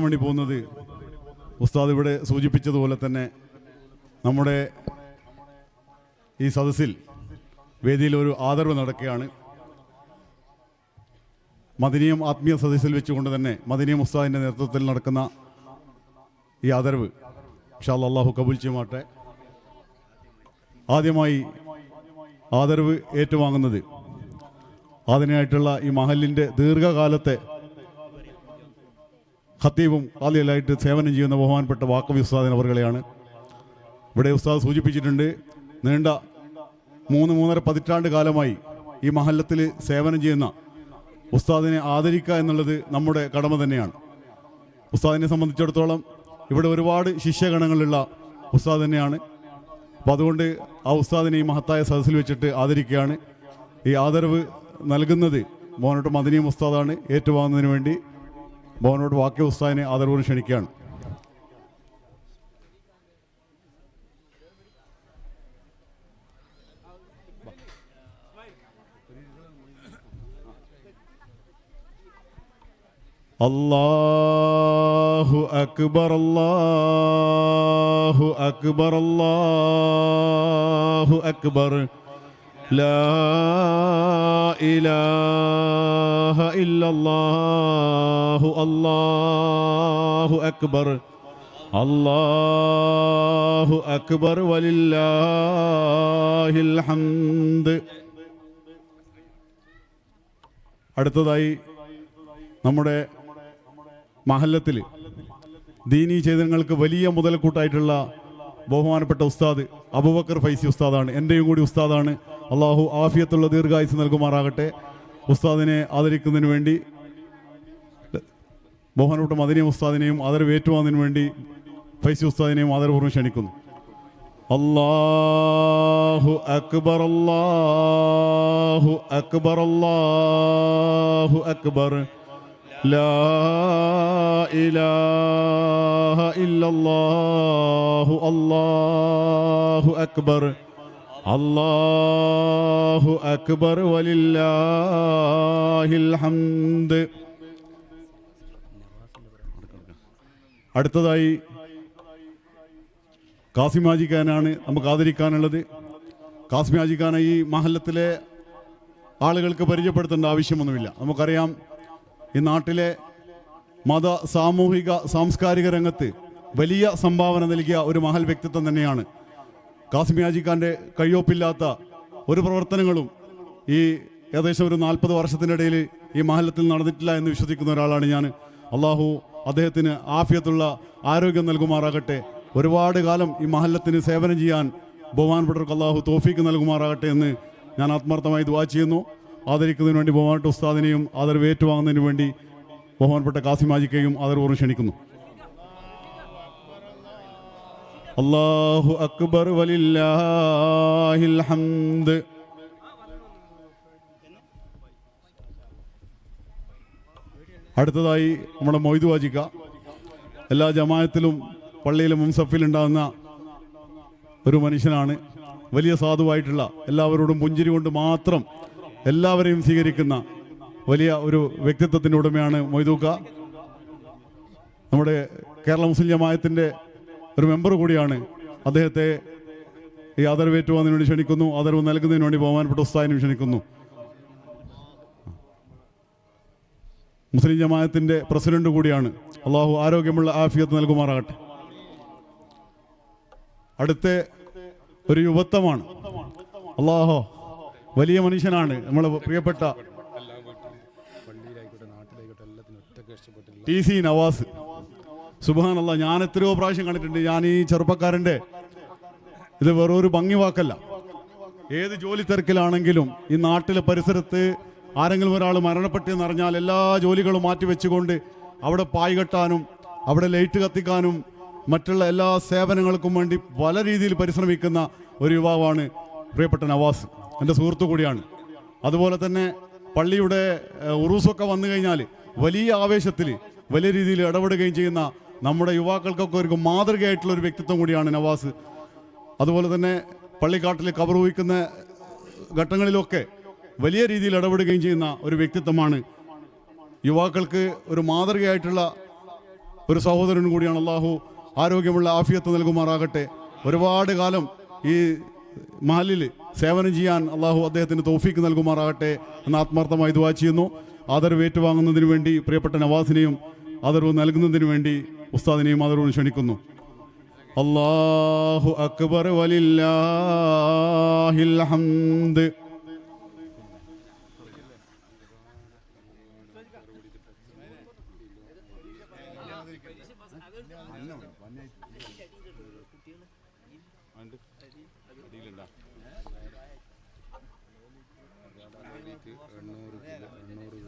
വേണ്ടി പോകുന്നത് ഉസ്താദ് ഇവിടെ സൂചിപ്പിച്ചതുപോലെ തന്നെ നമ്മുടെ ഈ സദസ്സിൽ വേദിയിൽ ഒരു ആദരവ് നടക്കുകയാണ്. മദനീയം ആത്മീയ സദസ്സിൽ വെച്ചുകൊണ്ട് തന്നെ മദനീയം ഉസ്താദിന്റെ നേതൃത്വത്തിൽ നടക്കുന്ന ഈ ആദരവ് ഷാ അള്ളാഹു കബൂൽ ചെയ്യുമാട്ടെ. ആദ്യമായി ആദരവ് ഏറ്റുവാങ്ങുന്നത് അതിനായിട്ടുള്ള ഈ മഹലിന്റെ ദീർഘകാലത്തെ ഖത്തീബും ആദ്യമായിട്ട് സേവനം ചെയ്യുന്ന ബഹുമാനപ്പെട്ട വാക്കവി ഉസ്താദൻ അവർകളെയാണ് ഇവിടെ ഉസ്താദ് സൂചിപ്പിച്ചിട്ടുണ്ട് നീണ്ട മൂന്ന് മൂന്നര പതിറ്റാണ്ട് കാലമായി ഈ മഹല്ലത്തിൽ സേവനം ചെയ്യുന്ന ഉസ്താദിനെ ആദരിക്കുക എന്നുള്ളത് നമ്മുടെ കടമ തന്നെയാണ്. ഉസ്താദിനെ സംബന്ധിച്ചിടത്തോളം ഇവിടെ ഒരുപാട് ശിഷ്യഗണങ്ങളുള്ള ഉസ്താദ് തന്നെയാണ്. അപ്പോൾ അതുകൊണ്ട് ആ ഉസ്താദിനെ ഈ മഹത്തായ സദസ്സിൽ വെച്ചിട്ട് ആദരിക്കുകയാണ്. ഈ ആദരവ് നൽകുന്നത് മോനോട്ട് മദനിയും ഉസ്താദാണ്. ഏറ്റുവാങ്ങുന്നതിന് വേണ്ടി മോനോട്ട് വാക്യ ഉസ്താദിനെ ആദരവോട് ക്ഷണിക്കുകയാണ്. അല്ലാഹു അക്ബർ അല്ലാഹു അക്ബർ അല്ലാഹു അക്ബർ. لا إله إلا الله الله أكبر الله أكبر ولله الحمد അടുത്തതായി നമ്മുടെ മഹല്ലത്തിൽ ദീനീ ചേതനങ്ങൾക്ക് വലിയ മുതൽക്കൂട്ടായിട്ടുള്ള ബഹുമാനപ്പെട്ട ഉസ്താദ് അബുബക്കർ ഫൈസി ഉസ്താദാണ്. എന്റെയും കൂടി ഉസ്താദാണ്. അള്ളാഹു ആഫിയത്തുള്ള ദീർഘായുസ് നൽകുമാറാകട്ടെ. ഉസ്താദിനെ ആദരിക്കുന്നതിന് വേണ്ടി ബഹുമാനപ്പെട്ട മദനിയ ഉസ്താദിനെയും ആദരവ് ഏറ്റുവാങ്ങുന്നതിന് വേണ്ടി ഫൈസി ഉസ്താദിനെയും ആദരപൂർവം ക്ഷണിക്കുന്നു. അല്ലാഹു അക്ബർ അല്ലാഹു അക്ബർ അല്ലാഹു അക്ബർ. لا إله إلا الله الله أكبر الله أكبر ولله الحمد അടുത്തതായി കാസിമാജിക്കാനാണ് നമുക്ക് ആദരിക്കാനുള്ളത് കാസിമാജിക്കാനെ ഈ മഹല്ലത്തിലെ ആളുകൾക്ക് പരിചയപ്പെടുത്തേണ്ട ആവശ്യമൊന്നുമില്ല നമുക്കറിയാം ഈ നാട്ടിലെ മത സാമൂഹിക സാംസ്കാരിക രംഗത്ത് വലിയ സംഭാവന നൽകിയ ഒരു മഹൽ വ്യക്തിത്വം തന്നെയാണ്. കാസിമിയാജിഖാന്റെ കയ്യൊപ്പില്ലാത്ത ഒരു പ്രവർത്തനങ്ങളും ഈ ഏകദേശം ഒരു നാൽപ്പത് വർഷത്തിനിടയിൽ ഈ മഹലത്തിൽ നടന്നിട്ടില്ല എന്ന് വിശ്വസിക്കുന്ന ഒരാളാണ് ഞാൻ. അള്ളാഹു അദ്ദേഹത്തിന് ആഫിയത്തുള്ള ആരോഗ്യം നൽകുമാറാകട്ടെ. ഒരുപാട് കാലം ഈ മഹല്ലത്തിന് സേവനം ചെയ്യാൻ ബഹുമാനപ്പെട്ടവർക്ക് അള്ളാഹു തോഫീക്ക് നൽകുമാറാകട്ടെ എന്ന് ഞാൻ ആത്മാർത്ഥമായി ദുവാ ചെയ്യുന്നു. ആദരിക്കുന്നതിന് വേണ്ടി ബഹുമാനപ്പെട്ട ഉസ്താദിനെയും ആദരവ് ഏറ്റുവാങ്ങുന്നതിന് വേണ്ടി ബഹുമാനപ്പെട്ട കാസിമാജിക്കയും ആദരവോറും ക്ഷണിക്കുന്നു. അള്ളാഹു അക്ബർ വലില്ലാഹിൽ ഹംദ്. അടുത്തതായി നമ്മുടെ മൊയ്തു വാജിക്ക. എല്ലാ ജമായത്തിലും പള്ളിയിലും മുൻസഫിൽ ഉണ്ടാകുന്ന ഒരു മനുഷ്യനാണ്. വലിയ സാധുവായിട്ടുള്ള എല്ലാവരോടും പുഞ്ചിരി കൊണ്ട് മാത്രം എല്ലാവരെയും സ്വീകരിക്കുന്ന വലിയ ഒരു വ്യക്തിത്വത്തിന്റെ ഉടമയാണ് മൊയ്തൂക്ക. നമ്മുടെ കേരള മുസ്ലിം ജമായത്തിന്റെ ഒരു മെമ്പർ കൂടിയാണ് അദ്ദേഹത്തെ ഈ ആദരവ് ഏറ്റുവാങ്ങുന്നതിന് വേണ്ടി ക്ഷണിക്കുന്നു. ആദരവ് നൽകുന്നതിന് വേണ്ടി ബഹുമാനപ്പെട്ട ഉസ്താദിനും ക്ഷണിക്കുന്നു. മുസ്ലിം ജമായത്തിന്റെ പ്രസിഡന്റ് കൂടിയാണ്. അള്ളാഹു ആരോഗ്യമുള്ള ആഫിയത്ത് നൽകുമാറാകട്ടെ. അടുത്ത ഒരു യുവത്വമാണ്. അള്ളാഹോ വലിയ മനുഷ്യനാണ്. നമ്മൾ പ്രിയപ്പെട്ട ടി സി നവാസ്. സുബാനല്ല ഞാൻ എത്രയോ പ്രാവശ്യം കണ്ടിട്ടുണ്ട്. ഞാൻ ഈ ചെറുപ്പക്കാരന്റെ ഇത് വെറൊരു ഭംഗി വാക്കല്ല. ഏത് ജോലി തിരക്കിലാണെങ്കിലും ഈ നാട്ടിലെ പരിസരത്ത് ആരെങ്കിലും ഒരാൾ മരണപ്പെട്ടെന്ന് അറിഞ്ഞാൽ എല്ലാ ജോലികളും മാറ്റി വെച്ചുകൊണ്ട് അവിടെ പായ് കെട്ടാനും അവിടെ ലൈറ്റ് കത്തിക്കാനും മറ്റുള്ള എല്ലാ സേവനങ്ങൾക്കും വേണ്ടി പല രീതിയിൽ പരിശ്രമിക്കുന്ന ഒരു യുവാവാണ് പ്രിയപ്പെട്ട നവാസ്. എന്റെ സുഹൃത്തു കൂടിയാണ്. അതുപോലെ തന്നെ പള്ളിയുടെ ഉറൂസൊക്കെ വന്നു കഴിഞ്ഞാൽ വലിയ ആവേശത്തിൽ വലിയ രീതിയിൽ ഇടപെടുകയും ചെയ്യുന്ന നമ്മുടെ യുവാക്കൾക്കൊക്കെ ഒരു മാതൃകയായിട്ടുള്ള ഒരു വ്യക്തിത്വം കൂടിയാണ് നവാസ്. അതുപോലെ തന്നെ പള്ളിക്കാട്ടിൽ കബർ ഊഹിക്കുന്ന ഘട്ടങ്ങളിലൊക്കെ വലിയ രീതിയിൽ ഇടപെടുകയും ചെയ്യുന്ന ഒരു വ്യക്തിത്വമാണ് യുവാക്കൾക്ക് ഒരു മാതൃകയായിട്ടുള്ള ഒരു സഹോദരൻ കൂടിയാണ്. അള്ളാഹു ആരോഗ്യമുള്ള ആഫിയത്ത് നൽകുമാറാകട്ടെ. ഒരുപാട് കാലം ഈ മഹലിൽ സേവനം ചെയ്യാൻ അള്ളാഹു അദ്ദേഹത്തിന് തോഫീക്ക് നൽകുമാറാകട്ടെ എന്ന് ആത്മാർത്ഥമായി ദുവാ ചെയ്യുന്നു. ആദരവ് ഏറ്റുവാങ്ങുന്നതിന് വേണ്ടി പ്രിയപ്പെട്ട നവാസിനെയും ആദരവ് നൽകുന്നതിന് വേണ്ടി ഉസ്താദിനെയും ആദരവ് ക്ഷണിക്കുന്നു. അള്ളാഹു അക്ബർ ഹംദ്. എണ്ണൂറ് കിലോ എണ്ണൂറ്